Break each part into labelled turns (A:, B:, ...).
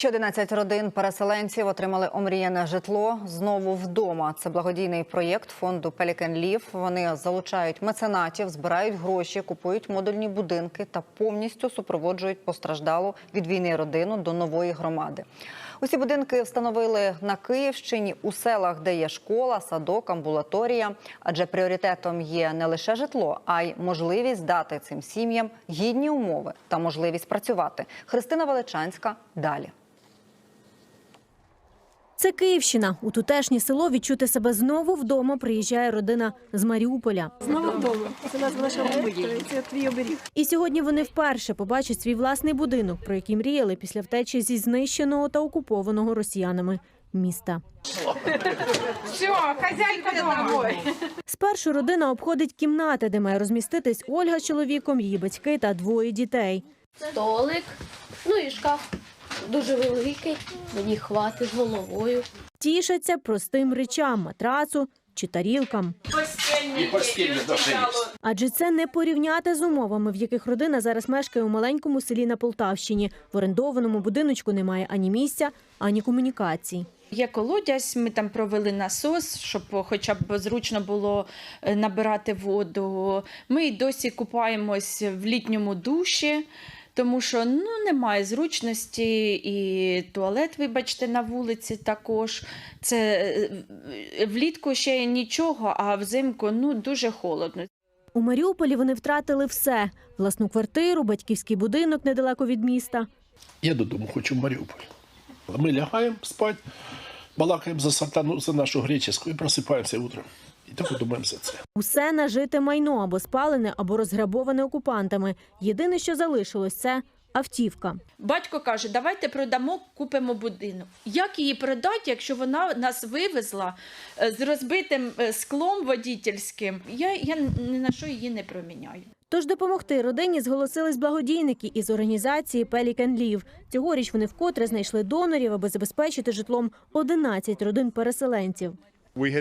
A: Ще 11 родин переселенців отримали омріяне житло знову вдома. Це благодійний проєкт фонду Pelican Leaf. Вони залучають меценатів, збирають гроші, купують модульні будинки та повністю супроводжують постраждалу від війни родину до нової громади. Усі будинки встановили на Київщині у селах, де є школа, садок, амбулаторія. Адже пріоритетом є не лише житло, а й можливість дати цим сім'ям гідні умови та можливість працювати. Христина Величанська далі.
B: Це Київщина. У тутешнє село відчути себе знову вдома приїжджає родина з Маріуполя.
C: Знову вдома. Це назва нашого це твій оберіг.
B: І сьогодні вони вперше побачать свій власний будинок, про який мріяли після втечі зі знищеного та окупованого росіянами міста.
D: Все, хозяйка дома.
B: Спершу родина обходить кімнати, де має розміститись Ольга з чоловіком, її батьки та двоє дітей.
E: столик, ну і шкаф дуже великий, мені хватить з головою.
B: Тішаться простим речам, матрацу чи тарілкам.
D: Постельный.
B: Адже це не порівняти з умовами, в яких родина зараз мешкає у маленькому селі на Полтавщині. В орендованому будиночку немає ані місця, ані комунікацій.
F: Є колодязь, ми там провели насос, щоб хоча б зручно було е, набирати воду. Ми й досі купаємось в літньому душі, тому що ну, немає зручності, і туалет, вибачте, на вулиці також. Це е, влітку ще нічого, а взимку ну, дуже холодно.
B: У Маріуполі вони втратили все: власну квартиру, батьківський будинок недалеко від міста.
G: Я додому хочу в Маріуполь. Ми лягаємо спати, балакаємо за сатану, за нашу греческу і просипаємося утром. І так думаємо це.
B: Усе нажите майно або спалене, або розграбоване окупантами. Єдине, що залишилось, це автівка.
F: Батько каже, давайте продамо, купимо будинок. Як її продати, якщо вона нас вивезла е, з розбитим е, склом водітельським? Я, я ні на що її не проміняю.
B: Тож допомогти родині зголосились благодійники із організації Pelican Leaf. Цьогоріч вони вкотре знайшли донорів, аби забезпечити житлом 11 родин переселенців.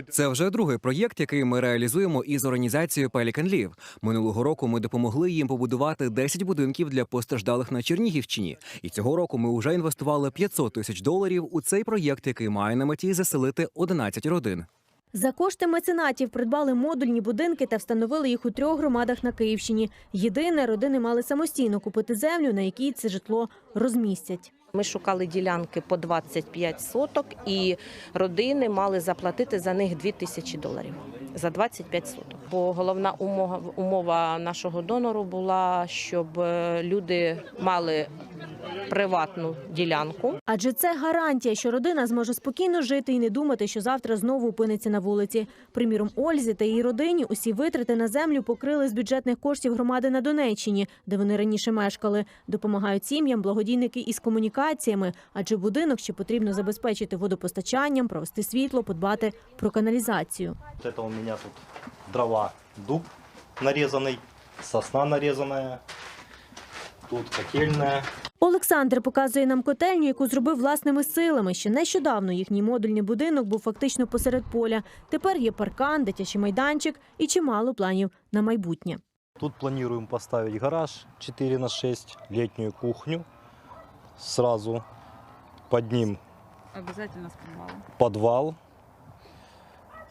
H: Це вже другий проєкт, який ми реалізуємо із організацією Pelican Live. Минулого року ми допомогли їм побудувати 10 будинків для постраждалих на Чернігівщині. І цього року ми вже інвестували 500 тисяч доларів у цей проєкт, який має на меті заселити 11 родин.
B: За кошти меценатів придбали модульні будинки та встановили їх у трьох громадах на Київщині. Єдине, родини мали самостійно купити землю, на якій це житло розмістять.
I: Ми шукали ділянки по 25 соток, і родини мали заплатити за них 2 тисячі доларів за 25 соток. Бо головна умова, умова нашого донору була, щоб е, люди мали приватну ділянку.
B: Адже це гарантія, що родина зможе спокійно жити і не думати, що завтра знову опиниться на вулиці. Приміром, Ользі та її родині усі витрати на землю покрили з бюджетних коштів громади на Донеччині, де вони раніше мешкали. Допомагають сім'ям благодійники із комунікаціями, адже будинок ще потрібно забезпечити водопостачанням, провести світло, подбати про каналізацію.
J: Это у меня тут дрова, дуб нарезанный, сосна нарезанная, тут котельная.
B: Олександр показує нам котельню, яку зробив власними силами. Ще нещодавно їхній модульний будинок був фактично посеред поля. Тепер є паркан, дитячий майданчик і чимало планів на майбутнє.
J: Тут планируем поставить гараж 4 на 6, летнюю кухню, сразу под ним
D: Обязательно с подвалом.
J: подвал.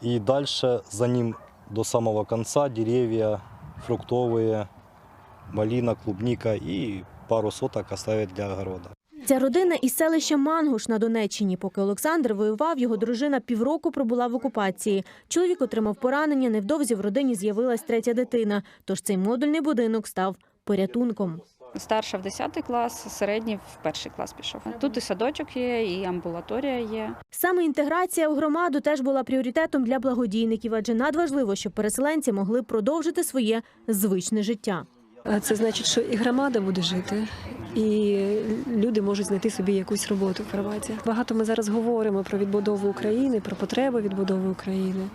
J: И дальше за ним до самого конца деревья фруктовые, малина, клубника и пару соток оставить для огорода.
B: Ця родина із селища Мангуш на Донеччині. Поки Олександр воював, його дружина півроку пробула в окупації. Чоловік отримав поранення. Невдовзі в родині з'явилась третя дитина. Тож цей модульний будинок став порятунком.
K: Старша в 10 клас, середній в перший клас пішов. Тут і садочок є, і амбулаторія є.
B: Саме інтеграція у громаду теж була пріоритетом для благодійників, адже надважливо, щоб переселенці могли продовжити своє звичне життя.
C: Це значить, що і громада буде жити, і люди можуть знайти собі якусь роботу в громаді. Багато ми зараз говоримо про відбудову України, про потреби відбудови України.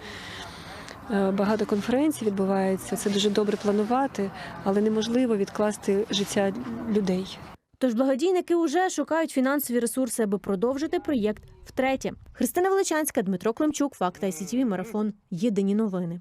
C: Е, Багато конференцій відбувається. Це дуже добре планувати, але неможливо відкласти життя людей.
B: Тож благодійники вже шукають фінансові ресурси, аби продовжити проєкт втретє. Христина Величанська, Дмитро Климчук, Факт ICTV, Марафон. Єдині новини.